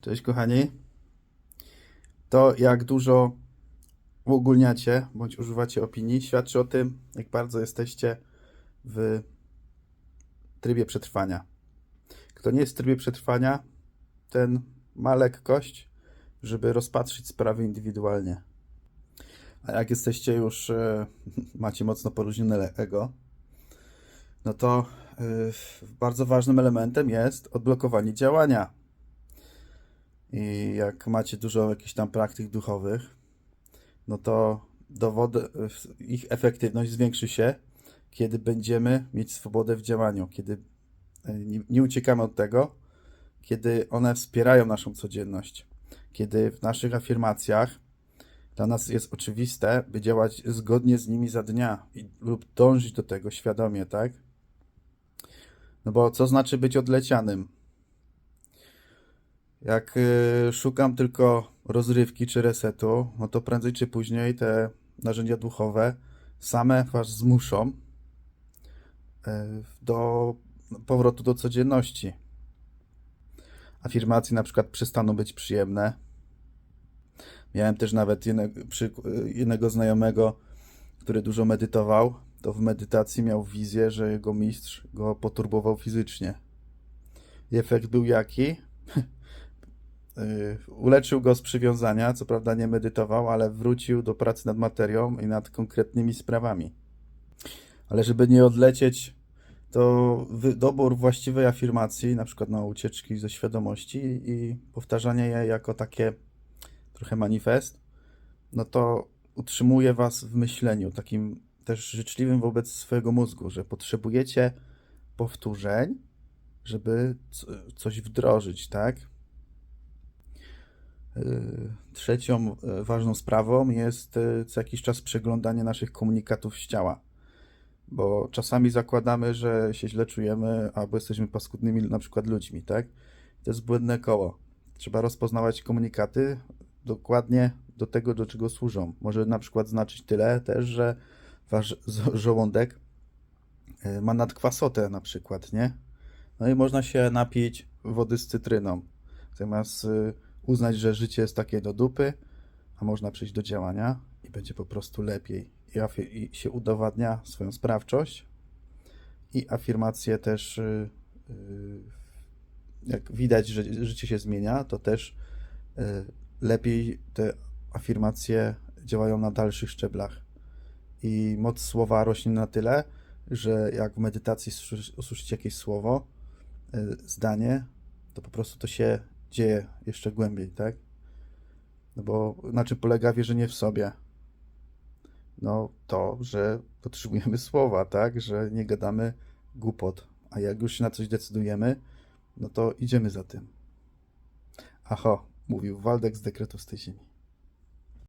Cześć kochani. To jak dużo uogólniacie bądź używacie opinii świadczy o tym, jak bardzo jesteście w trybie przetrwania. Kto nie jest w trybie przetrwania, ten ma lekkość, żeby rozpatrzyć sprawy indywidualnie. A jak jesteście już, e, macie mocno poluźnione ego, no to e, bardzo ważnym elementem jest odblokowanie działania. I jak macie dużo jakichś tam praktyk duchowych, no to dowody, ich efektywność zwiększy się, kiedy będziemy mieć swobodę w działaniu, kiedy e, nie, nie uciekamy od tego, kiedy one wspierają naszą codzienność, kiedy w naszych afirmacjach dla nas jest oczywiste, by działać zgodnie z nimi za dnia i, lub dążyć do tego świadomie, tak? No bo co znaczy być odlecianym? Jak y, szukam tylko rozrywki czy resetu, no to prędzej czy później te narzędzia duchowe same was zmuszą y, do powrotu do codzienności. Afirmacje na przykład przestaną być przyjemne. Miałem też nawet jednego, znajomego, który dużo medytował, to w medytacji miał wizję, że jego mistrz go poturbował fizycznie. I efekt był jaki? Yy, uleczył go z przywiązania, co prawda nie medytował, ale wrócił do pracy nad materią i nad konkretnymi sprawami. Ale żeby nie odlecieć, to dobór właściwej afirmacji, na przykład na ucieczki ze świadomości i powtarzanie jej jako takie trochę manifest, no to utrzymuje was w myśleniu, takim też życzliwym wobec swojego mózgu, że potrzebujecie powtórzeń, żeby coś wdrożyć, tak? Y, Trzecią y, ważną sprawą jest y, co jakiś czas przeglądanie naszych komunikatów z ciała, bo czasami zakładamy, że się źle czujemy albo jesteśmy paskudnymi na przykład ludźmi, tak? To jest błędne koło. Trzeba rozpoznawać komunikaty dokładnie do tego, do czego służą. Może na przykład znaczyć tyle też, że wasz żołądek ma nadkwasotę na przykład, nie? No i można się napić wody z cytryną. Zamiast y, uznać, że życie jest takie do dupy, a można przejść do działania i będzie po prostu lepiej. I, się udowadnia swoją sprawczość i afirmacje też, y, y, jak widać, że życie się zmienia, to też y, lepiej te afirmacje działają na dalszych szczeblach. I moc słowa rośnie na tyle, że jak w medytacji słyszy- usłyszycie jakieś słowo, zdanie, to po prostu to się dzieje jeszcze głębiej, tak? No bo na czym polega wierzenie w sobie? No to, że potrzebujemy słowa, tak? Że nie gadamy głupot. A jak już się na coś decydujemy, no to idziemy za tym. Aho, mówił Waldek z dekretu z tej ziemi.